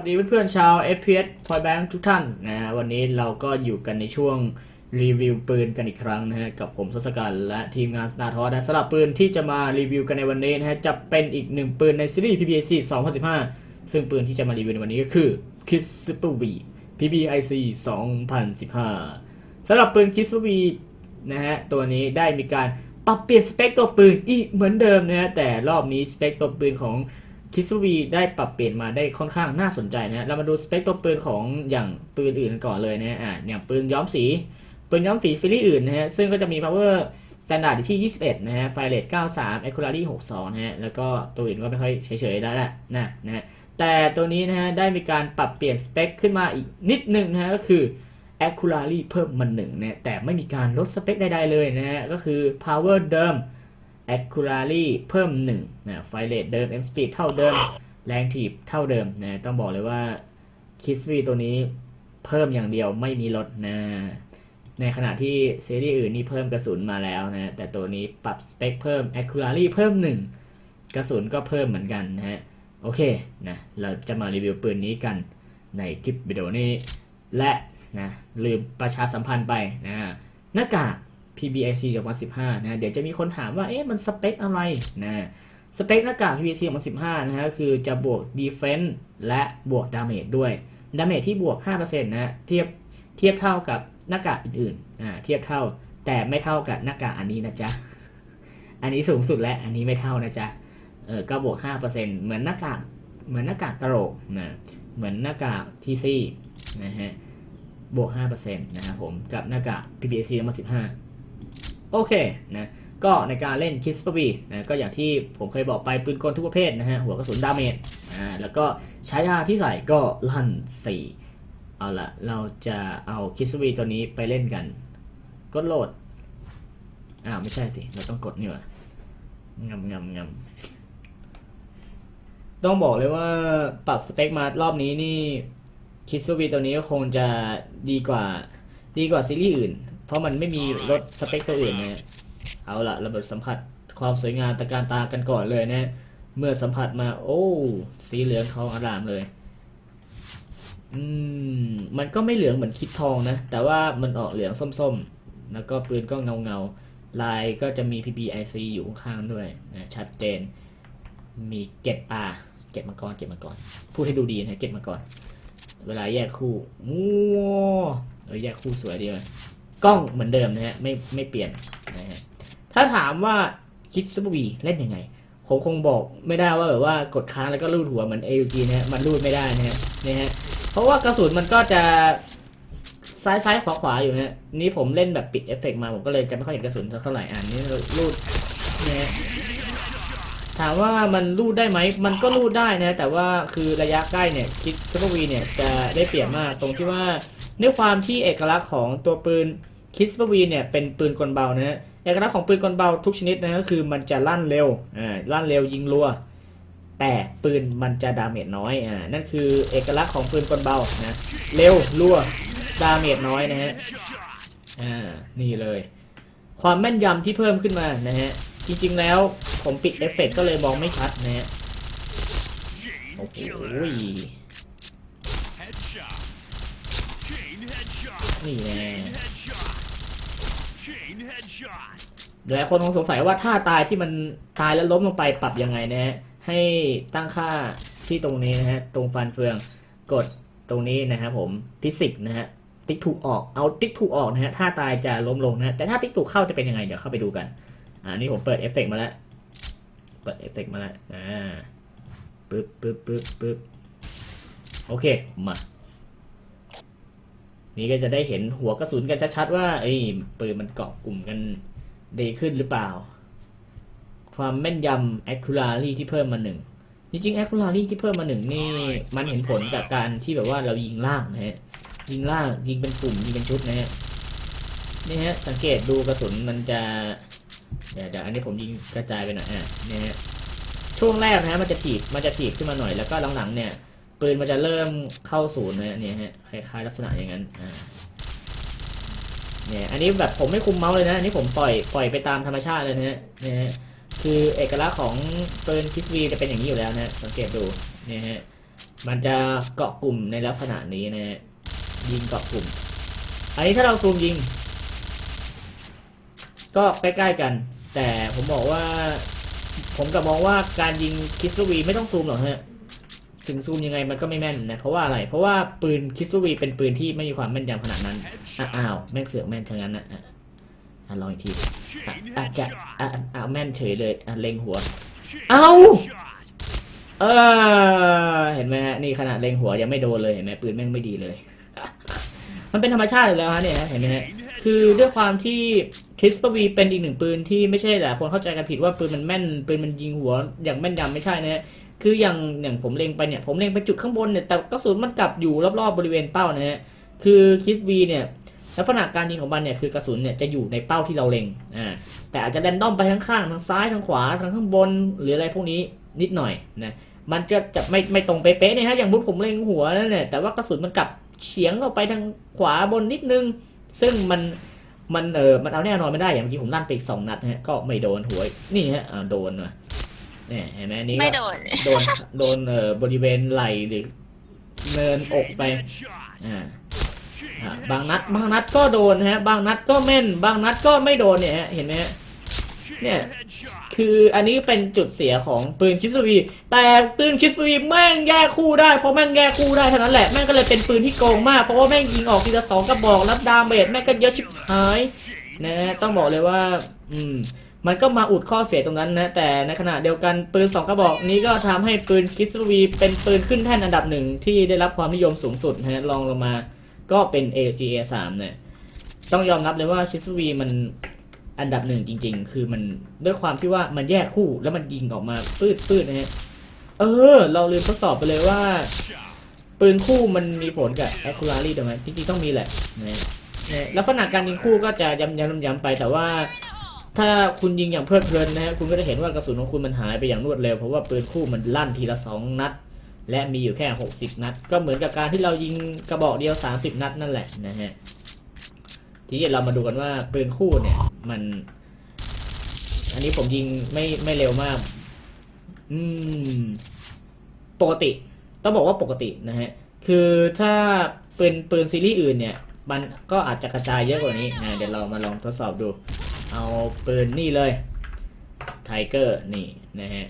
วัสดีเพื่อนๆชาว FPS Point Bank ทุกท่านนะฮะวันนี้เราก็อยู่กันในช่วงรีวิวปืนกันอีกครั้งนะฮะกับผมทศกัณฐ์และทีมงานสนาทอนะสำหรับปืนที่จะมารีวิวกันในวันนี้นะฮะจะเป็นอีกหนึ่งปืนในซีรีส์ PBIC 2015 ซึ่งปืนที่จะมารีวิวในวันนี้ก็คือ Kiss Super V PBIC 2015สำหรับปืน Kiss Super V นะฮะตัวนี้ได้มีการปรับเปลี่ยนสเปคตัวปืนอีกเหมือนเดิมนะฮะแต่รอบนี้สเปคตัวปืนของ คิสวีได้ปรับเปลี่ยนมาได้ค่อนข้างน่าสนใจนะเรามาดูสเปคตัวปืนของอย่างปืนอื่นก่อนเลยนะอ่าอย่างปืนย้อมสี ปืนย้อมสีฟิลี่อื่นนะฮะซึ่งก็จะมี power standard อยู่ที่ 21 นะฮะ ไฟเรท93 accuracy 62 นะฮะ แล้วก็ตัวอื่นก็ไม่ค่อยเฉยๆได้แหละนะนะฮะแต่ตัวนี้นะฮะ ได้มีการปรับเปลี่ยนสเปคขึ้นมาอีกนิดนึงนะฮะ ก็คือ accuracy เพิ่มมาหนึ่งนะแต่ไม่มีการลดสเปคใดๆเลยนะฮะ ก็คือ power เดิม accuracy เพิ่ม1นะไฟเรทเดิม m speed เท่าเดิม แรงถีบเท่าเดิมนะต้องบอกเลยว่า k i s v ตัวนี้เพิ่มอย่างเดียวไม่มีลดนะในขณะที่ซีรีส์อื่นนี่เพิ่มกระสุนมาแล้วนะแต่ตัวนี้ปรับสเปคเพิ่ม accuracy เพิ่ม 1 กระสุนก็เพิ่มเหมือนกันนะฮะโอเคนะเราจะมารีวิวปืนนี้กันในคลิปวิดีโอนี้ และนะลืมประชาสัมพันธ์ไปนะหน้ากาก PBIC 2015นะเดี๋ยวจะมีคนถามว่าเอ๊ะมันสเปคอะไรนะสเปคหน้ากาก PBIC 2015นะฮะคือจะบวก Defense และบวก Damage ด้วย Damage ที่บวก 5%นะเทียบเทียบเท่ากับหน้ากากอื่นๆอ่าเทียบเท่าแต่ไม่เท่ากับหน้ากากอันนี้นะจ๊ะ อันนี้สูงสุดและอันนี้ไม่เท่านะจ๊ะเออก็บวก 5%เหมือนหน้ากากเหมือนหน้ากากตลกนะเหมือนหน้ากากทีซีนะฮะบวก 5%นะครับผมกับหน้ากาก PBIC 2015 โอเคนะก็ในการเล่นคิสปบีนะก็อย่างที่ผมเคยบอกไปปืนกลทุกประเภทนะฮะหัวกระสุนดาเมจอ่าแล้วก็ใช้ยาที่ใส่ก็ลั่นสี่เอาละเราจะเอาคิสปบีตัวนี้ไปเล่นกัน กดโหลดอ้าวไม่ใช่สิเราต้องกดนี่ว่างำงำงำต้องบอกเลยว่าปรับสเปคมารอบนี้นี่คิสปบีตัวนี้ก็คงจะดีกว่าดีกว่าซีรีส์อื่น เพราะมันไม่มีลดสเปคตัวอื่นนะเอาละระเบิดสัมผัสความสวยงามตะการตากันก่อนเลยนะ เมื่อสัมผัสมา โอ้ สีเหลืองทองอารามเลย อืม มันก็ไม่เหลืองเหมือนคิดทองนะ แต่ว่ามันออกเหลืองส้มๆ แล้วก็ปืนก็เงาเงาลายก็จะมี PBIC อยู่ข้างๆด้วยนะชัดเจน มีเก็ดปลาเก็ดมังกรเก็ดมังกรพูดให้ดูดีนะเก็ดมังกรเวลาแยกคู่ว้าวเออแยกคู่สวยดีเลย กล้องเหมือนเดิมนะฮะไม่ไม่เปลี่ยนนะฮะถ้าถามว่าคิดซูเปอร์วีเล่นยังไง ผมคงบอกไม่ได้ว่าแบบว่ากดค้างแล้วก็ลูดหัวเหมือน AUG นะฮะมันลูดไม่ได้นะฮะนะฮะเพราะว่ากระสุนมันก็จะซ้ายซ้ายขวาขวาอยู่นะฮะนี่ผมเล่นแบบปิดเอฟเฟกต์มาผมก็เลยจะไม่ค่อยเห็นกระสุนเท่าไหร่อ่านนี่ลูดนะฮะถามว่ามันลูดได้ไหม มันก็ลูดได้นะ แต่ว่าคือระยะใกล้เนี่ยคิดซูเปอร์วีเนี่ยจะได้เปรียบมากตรงที่ว่าด้วยความที่เอกลักษณ์ของตัวปืน คิสเปอร์วีเนี่ยเป็นปืนกลเบานะฮะเอกลักษณ์ของปืนกลเบาทุกชนิดนะก็คือมันจะลั่นเร็วอ่าลั่นเร็วยิงรัว แต่ปืนมันจะดาเมจน้อยอ่านั่นคือเอกลักษณ์ของปืนกลเบานะเร็วรัวดาเมจน้อยนะฮะอ่านี่เลย ความแม่นยำที่เพิ่มขึ้นมานะฮะจริงๆแล้วผมปิดเอฟเฟกต์ก็เลยมองไม่ชัดนะฮะโอ้โหนี่แน่ หลายคนคงสงสัยว่าถ้าตายที่มันตายแล้วล้มลงไปปรับยังไงนะฮะ ให้ตั้งค่าที่ตรงนี้นะฮะ ตรงฟันเฟืองกดตรงนี้นะครับผมฟิสิกนะฮะ ติ๊กถูกออก เอาติ๊กถูกออกนะฮะ ถ้าตายจะล้มลงนะฮะแต่ถ้าติ๊กถูกเข้าจะเป็นยังไง เดี๋ยวเข้าไปดูกัน อ่านี่ผมเปิดเอฟเฟกต์มาแล้ว เปิดเอฟเฟกต์มาแล้ว อ่าปึ๊บปึ๊บปึ๊บปึ๊บโอเค มา นี่ก็จะได้เห็นหัวกระสุนกันชัดๆว่าเอ้ยปืนมันเกาะกลุ่มกันดีขึ้นหรือเปล่า ความแม่นยำ accuracy ที่เพิ่มมาหนึ่งจริงๆ accuracy ที่เพิ่มมาหนึ่งนี่มันเห็นผลจากการที่แบบว่าเรายิงล่างนะฮะยิงล่างยิงเป็นกลุ่มยิงเป็นชุดนะฮะนี่ฮะสังเกตดูกระสุนมันจะเดี๋ยวเดี๋ยวอันนี้ผมยิงกระจายไปหน่อยอะนี่ฮะช่วงแรกนะฮะมันจะถีบมันจะถีบขึ้นมาหน่อยแล้วก็หลังๆเนี่ย ปืนมันจะเริ่มเข้าศูนย์เนะเนี่ยฮะคล้ายๆลักษณะอย่างนั้นอ่าเนี่ยอันนี้แบบผมไม่คุมเมาส์เลยนะอันนี้ผมปล่อยปล่อยไปตามธรรมชาติเลยนะฮะเนี่ยคือเอกลักษณ์ของปืนคิสวีจะเป็นอย่างนี้อยู่แล้วนะสังเกตดูเนี่ยฮะมันจะเกาะกลุ่มในลักษณะนี้นะฮะยิงเกาะกลุ่ม อันนี้ถ้าเราซูมยิง ก็ใกล้ๆกัน แต่ผมบอกว่า ผมกับมองว่าการยิงคิสวีไม่ต้องซูมหรอกฮะ ถึงซูมยังไงมันก็ไม่แม่นนะ เพราะว่าอะไร เพราะว่าปืนคิสวีเป็นปืนที่ไม่มีความแม่นยำขนาดนั้น อ้าวแม่งเสือกแม่นทั้งนั้นนะอะลองอีกทีอะ Chain อะจะอะอะแม่นเฉยเลยอะเล็งหัว Chain Ow! headshot. เออเห็นไหมฮะนี่ขนาดเล็งหัวยังไม่โดนเลยเห็นไหมปืนแม่งไม่ดีเลย มันเป็นธรรมชาติอยู่แล้วฮะเนี่ยเห็นไหมฮะคือด้วยความที่คิสปวีเป็นอีกหนึ่งปืนที่ไม่ใช่หลายคนเข้าใจกันผิดว่าปืนมันแม่นปืนมันยิงหัวอย่างแม่นยำไม่ใช่นะฮะ คืออย่างอย่างผมเล็งไปเนี่ยผมเล็งไปจุดข้างบนเนี่ยแต่กระสุนมันกลับอยู่รอบๆบริเวณเป้านะฮะคือคริสวีเนี่ยลักษณะการยิงของมันเนี่ยคือกระสุนเนี่ยจะอยู่ในเป้าที่เราเล็งอ่าแต่อาจจะแรนดอมไปข้างๆทางซ้ายทางขวาทางข้างบนหรืออะไรพวกนี้นิดหน่อยนะมันจะจะไม่ไม่ตรงเป๊ะๆเนี่ยฮะอย่างบุผมเล็งหัวนั่นแหละแต่ว่ากระสุนมันกลับเฉียงออกไปทางขวาบนนิดนึง ซึ่งมันมันเออมันเอาแน่นอนไม่ได้อย่างเมื่อกี้ผมลั่นไปอีกสองนัดนะฮะก็ไม่โดนหัวนี่ฮะโดนว่ะ เนี่ยเห็นไหมอันนี่ไม่โดน โดนโดนเอ่อบริเวณไหล่หรือเนินอกไป Chain headshot. อ่า Chain อ่าบางนัด headshot. บางนัดก็โดนฮะ บางนัดก็แม่น บางนัดก็ไม่โดนเนี่ยฮะเห็นไหมฮะ Chain Yeah. headshot. คืออันนี้เป็นจุดเสียของปืนคิสวีแต่ปืนคิสวีแม่งแยกคู่ได้เพราะแม่งแยกคู่ได้เท่านั้นแหละแม่งก็เลยเป็นปืนที่โกงมากเพราะว่าแม่งยิงออกทีละสองกระบอกรับดาเมจแม่งก็เยอะชิบหาย Chain นะฮะต้องบอกเลยว่า อืม มันก็มาอุดข้อเสียตรงนั้นนะ แต่ในขณะเดียวกันปืนสองกระบอกนี้ก็ทำให้ปืนคิสวีเป็นปืนขึ้นแท่นอันดับหนึ่งที่ได้รับความนิยมสูงสุดนะฮะรองลงมาก็เป็น AGA 3เนี่ยต้องยอมรับเลยว่าคิสวีมันอันดับหนึ่งจริง ๆ คือมันด้วยความที่ว่ามันแยกคู่แล้วมันยิงออกมาปืดปืดนะฮะเออ เราลืมทดสอบไปเลยว่า ปืนคู่มันมีผลกับ accuracy ถูกไหมจริงๆต้องมีแหละนะนะลักษณะการยิงคู่ก็จะย้ำย้ำย้ำๆไปแต่ว่า ถ้าคุณยิงอย่างเพลิดเพลินนะฮะคุณก็จะเห็นว่ากระสุนของคุณมันหายไปอย่างรวดเร็ว เพราะว่าปืนคู่มันลั่นทีละสองนัด และมีอยู่แค่ 60 นัด ก็เหมือนกับการที่เรายิงกระบอกเดียว 30 นัดนั่นแหละนะฮะทีนี้เรามาดูกันว่าปืนคู่เนี่ยมัน อันนี้ผมยิงไม่ไม่เร็วมาก อืม ปกติ ต้องบอกว่าปกตินะฮะ คือถ้าปืนปืนซีรีส์อื่นเนี่ย มันก็อาจจะกระจายเยอะกว่านี้นะเดี๋ยวเรามาลองทดสอบดู เอาปืนนี่เลยไทเกอร์นี่นะฮะ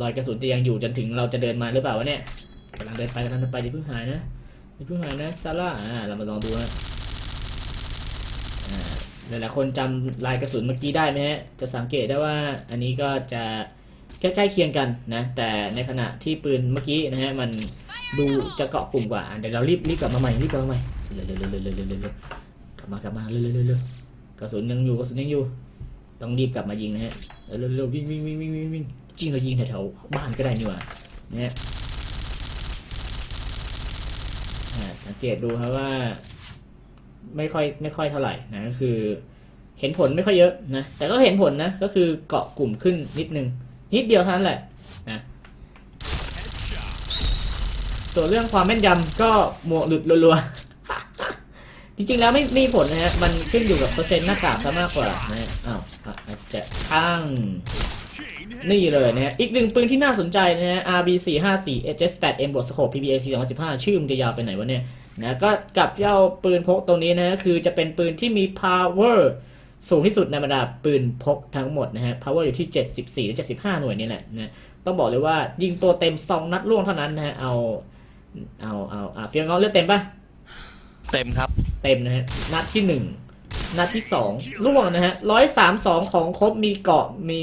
รอยกระสุนจะยังอยู่จนถึงเราจะเดินมาหรือเปล่าวะเนี่ยกำลังเดินไปกำลังเดินไปอย่าเพิ่งหายนะอย่าเพิ่งหายนะซาร่าอ่าเรามาลองดูนะอ่าหลายๆคนจำลายกระสุนเมื่อกี้ได้ไหมฮะจะสังเกตได้ว่าอันนี้ก็จะใกล้ๆเคียงกันนะแต่ในขณะที่ปืนเมื่อกี้นะฮะมันดูจะเกาะกลุ่มกว่าเดี๋ยวเรารีบรีบกลับมาใหม่รีบกลับมาใหม่เร็วๆเร็วๆเร็วๆเร็วๆเร็วๆกลับมากลับมาเร็วๆเร็วๆๆ กระสุนยังอยู่กระสุนยังอยู่ ต้องรีบกลับมายิงนะฮะเร็วๆเร็วิ่งวิ่งวิ่งวิ่งวิ่งวิ่งจริงเรายิงแถวๆบ้านก็ได้นี่หว่าเนี่ยสังเกตดูครับว่า ไม่ค่อยไม่ค่อยเท่าไหร่นะก็คือ เห็นผลไม่ค่อยเยอะนะแต่ก็เห็นผลนะก็คือเกาะกลุ่มขึ้นนิดนึงนิดเดียวเท่านั้นแหละนะส่วนเรื่องความแม่นยำก็หมวกหลุดรัวๆ จริงๆแล้วไม่มีผลนะฮะ มันขึ้นอยู่กับเปอร์เซ็นต์หน้ากากซะมากกว่านะฮะ อ้าวอาจจะอ้างนี่เลยนะฮะ อีกหนึ่งปืนที่น่าสนใจนะฮะ RB 4 5 4 HS8M บวกสโคป PBA 4 2015ชื่อมันจะยาวไปไหนวะเนี่ยนะก็กับเจ้าปืนพกตรงนี้นะคือจะเป็นปืนที่มี power สูงที่สุดในบรรดาปืนพกทั้งหมดนะฮะ power อยู่ที่ 74หรือ75 หน่วยนี่แหละนะต้องบอกเลยว่ายิงตัวเต็ม2นัดล่วงเท่านั้นนะฮะ เอา เอา เอาอะเพียงเงเลือดเต็มปะเต็มครับ เต็มนะฮะ นัดที่หนึ่ง นัดที่สองล่วงนะฮะร้อยสามสองของครบมีเกาะมี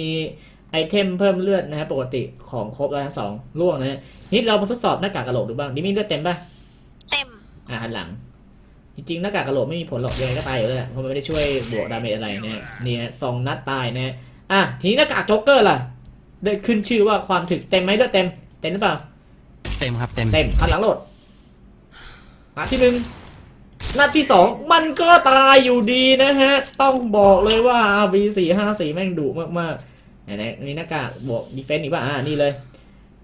ไอเทมเพิ่มเลือดนะฮะปกติของครบแล้วทั้งสองล่วงนะฮะนี่เรามาทดสอบหน้ากากกระโหลกดูบ้างนี่มีเลือดเต็มป่ะ เต็ม อ่าหันหลัง จริงๆหน้ากากกระโหลกไม่มีผลหรอกยังไงก็ตายอยู่แล้วแหละเพราะมันไม่ได้ช่วยบวกดาเมจอะไรนะฮะเนี่ยสองนัดตายนะฮะอะทีนี้หน้ากากโจ๊กเกอร์ล่ะ ได้ขึ้นชื่อว่าความถึกเต็มไหมเลือดเต็ม เต็มหรือเปล่า เต็มครับเต็ม เต็มคันหลังโหลดนัดที่หนึ่ง นัดที่สองมันก็ตายอยู่ดีนะฮะ ต้องบอกเลยว่า RB สี่ห้าสี่แม่งดุมากๆไหนๆนี่หน้ากากบวกดีเฟนต์อีกป่ะอ่านี่เลย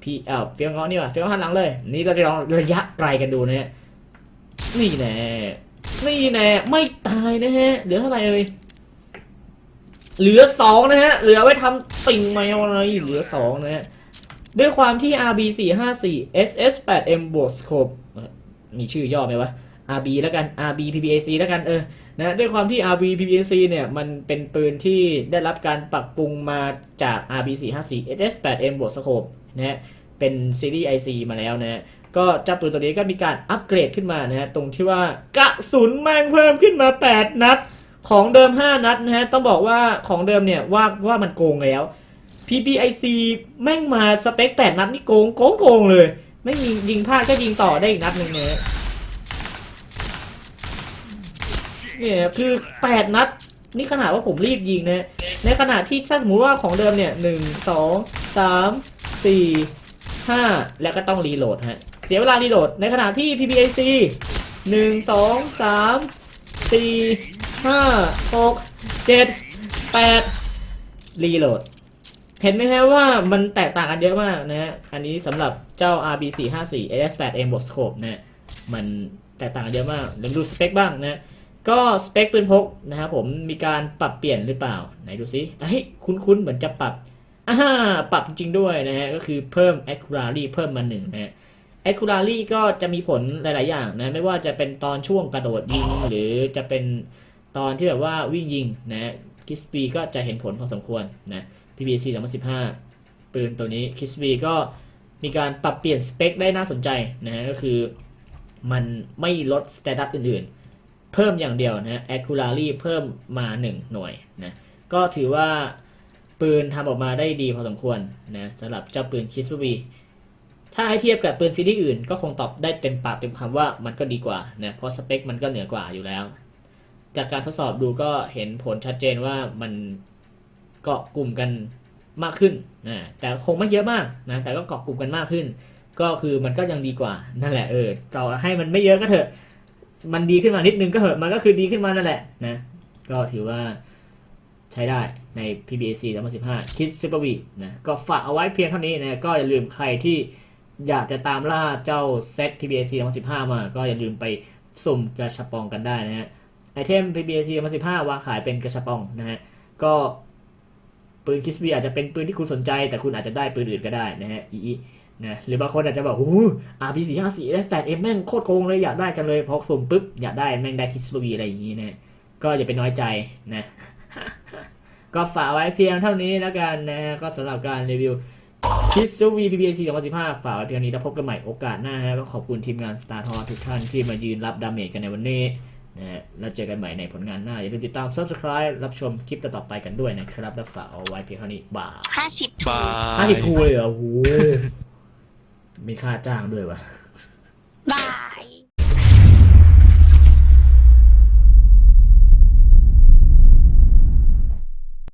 พี่เอ้าเฟี้ยวง้อนี่ว่ะเฟี้ยวหันหลังเลย นี่เราจะลองระยะไกลกันดูนะฮะนี่แน่นี่แน่ไม่ตายนะฮะเหลือเท่าไหร่เอ่ยเหลือสองนะฮะเหลือไว้ทำสิ่งไม่อะไรเหลือสองนะฮะด้วยความที่ RB 4 5 4 SS 8 M บวก scope เอ่อมีชื่อย่อไหมวะ RB แล้วกัน RB PPAC แล้วกันเออนะด้วยความที่ RB PPAC เนี่ยมันเป็นปืนที่ได้รับการปรับปรุงมาจาก RB 4 5 4 SS 8 M บวก scope นะฮะเป็นซีรีส์ IC มาแล้วนะฮะก็เจ้าปืนตัวนี้ก็มีการอัปเกรดขึ้นมานะฮะตรงที่ว่ากระสุนแม่งเพิ่มขึ้นมา 8 นัด ของเดิม 5 นัดนะฮะต้องบอกว่าของเดิมเนี่ยว่าว่ามันโกงแล้ว PPIC แม่งมาสเปค 8 นัดนี่โกงโกงโกงเลย ไม่ยิงยิงพลาดก็ยิงต่อได้อีกนัดหนึ่งนะฮะ เนี่ยคือ8นัด นี่ขนาดว่าผมรีบยิงนะ ในขณะที่ถ้าสมมติว่าของเดิมเนี่ยหนึ่งสองสามสี่ห้าแล้วก็ต้องรีโหลดฮะ เสียเวลารีโหลด ในขณะที่ PPAC หนึ่งสองสามสี่ห้าหกเจ็ดแปดรีโหลด เห็นไหมฮะว่ามันแตกต่างกันเยอะมากนะฮะ อันนี้สำหรับเจ้า RB 4 5 4 AS 8 M บวก scope นะฮะมันแตกต่างกันเยอะมากเดี๋ยวดูสเปคบ้างนะ ก็สเปคปืนพกนะครับผมมีการปรับเปลี่ยนหรือเปล่า ไหนดูซิเฮ้ยคุ้นๆ เหมือนจะปรับอ่าปรับจริงด้วยนะฮะก็คือเพิ่ม accuracy เพิ่มมาหนึ่งนะฮะ accuracy ก็จะมีผลหลาย ๆ อย่างนะไม่ว่าจะเป็นตอนช่วงกระโดดยิง หรือจะเป็นตอนที่แบบว่าวิ่งยิงนะคิสปีก็จะเห็นผลพอสมควรนะ PPC 2015 ปืนตัวนี้คิสปีก็มีการปรับเปลี่ยนสเปคได้น่าสนใจนะฮะก็คือมันไม่ลดสเตตัสอื่น ๆ เพิ่มอย่างเดียวนะ accuracy เพิ่มมา 1 หน่วยนะก็ถือว่าปืนทำออกมาได้ดีพอสมควรนะสำหรับเจ้าปืนคิสปีถ้าให้เทียบกับปืนซีรีส์อื่น ก็คงตอบได้เต็มปากเต็มคำว่ามันก็ดีกว่านะเพราะสเปคมันก็เหนือกว่าอยู่แล้ว จากการทดสอบดูก็เห็นผลชัดเจนว่ามันเกาะกลุ่มกันมากขึ้นนะแต่คงไม่เยอะมากนะแต่ก็เกาะกลุ่มกันมากขึ้น ก็คือมันก็ยังดีกว่านั่นแหละเออเราให้มันไม่เยอะก็เถอะ มันดีขึ้นมานิดนึงก็เถอะมันก็คือดีขึ้นมานั่นแหละนะก็ถือว่าใช้ได้ใน PBAC 2015 คิดซิปวีนะก็ฝากเอาไว้เพียงเท่านี้นะก็อย่าลืมใครที่อยากจะตามล่าเจ้าเซต PBAC 2015 มา ก็อย่าลืมไปสุ่มกระชับปองกันได้นะฮะไอเทม PBAC 2015 วางขายเป็นกระชับปองนะฮะก็ปืนคิสบีอาจจะเป็นปืนที่คุณสนใจ แต่คุณอาจจะได้ปืนอื่นก็ได้นะฮะอี นะหรือบางคนอาจจะบอกโอ้โห RP 4 5 4 S 8 M แม่งโคตรโกงเลยอยากได้จังเลยพอสุ่มปุ๊บอยากได้แม่งได้คิสบีอะไรอย่างนี้นะก็อย่าไปน้อยใจนะ ก็ฝากไว้เพียงเท่านี้แล้วกันนะก็สำหรับการรีวิวคิสบี PPC 2015ฝากไว้เพียงนี้แล้วพบกันใหม่โอกาสหน้าฮะก็ขอบคุณทีมงาน Star t o r ทุกท่านที่มายืนรับดาเมจกันในวันนี้นะฮะแล้วเจอกันใหม่ในผลงานหน้า อย่าลืมติดตาม Subscribe รับชมคลิปต่อๆไปกันด้วยนะครับ แล้วฝากเอาไว้เพียงเท่านี้บายห้าสิบบาห้ายสิบทูเลยเหรอโอ้โห มีค่าจ้างด้วยวะบา